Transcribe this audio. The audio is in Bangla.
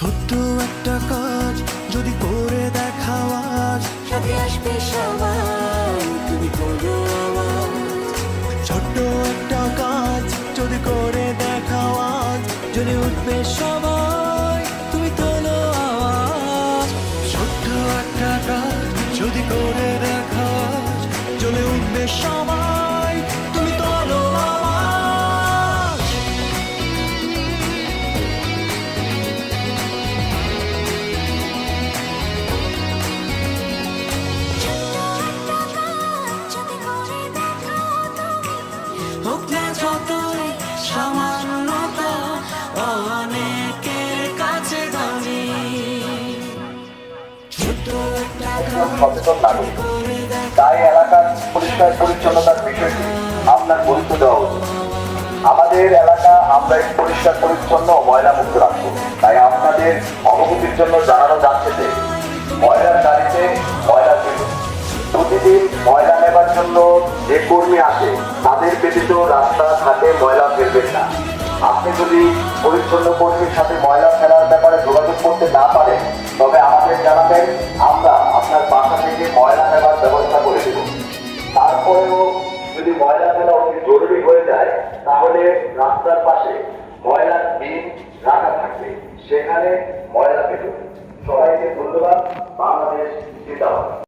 ছোট্ট একটা কাজ যদি করে দেখাও আজ। সাথে আসবে তুমি করো ছোট্ট একটা কাজ যদি করে দেখাও আজ। যদি উঠবে সবাই তুমি তোলো আওয়াজ। ছোট্ট একটা কাজ যদি করে দেখাও আজ। উঠবে সবাই। সচেতন নাগরিক। তাই এলাকার পরিষ্কার পরিচ্ছন্নতার বিষয়টি আপনার গুরুত্ব দেওয়া উচিত। আমাদের এলাকা আমরা পরিষ্কার পরিচ্ছন্ন ময়লা মুক্ত রাখব। তাই আপনাদের অবগতির জন্য জানানো যাচ্ছে যে, ময়লার গাড়িতে ময়লা প্রতিদিন ময়লা নেবার জন্য যে কর্মী আসে, তাদের ব্যতীত রাস্তা ঘাটে ময়লা ফেলবেন না। আপনি যদি পরিচ্ছন্ন কর্মীর সাথে ময়লা ফেলার ব্যাপারে যোগাযোগ করতে না পারেন, তবে আমাদের জানাবেন ময়লা ফেলা অতি জরুরি হয়ে যায়, তাহলে রাস্তার পাশে ময়লার বিন রাখা থাকবে। সেখানে ময়লা ফেলুন। সবাইকে ধন্যবাদ। বাংলাদেশ জিন্দাবাদ।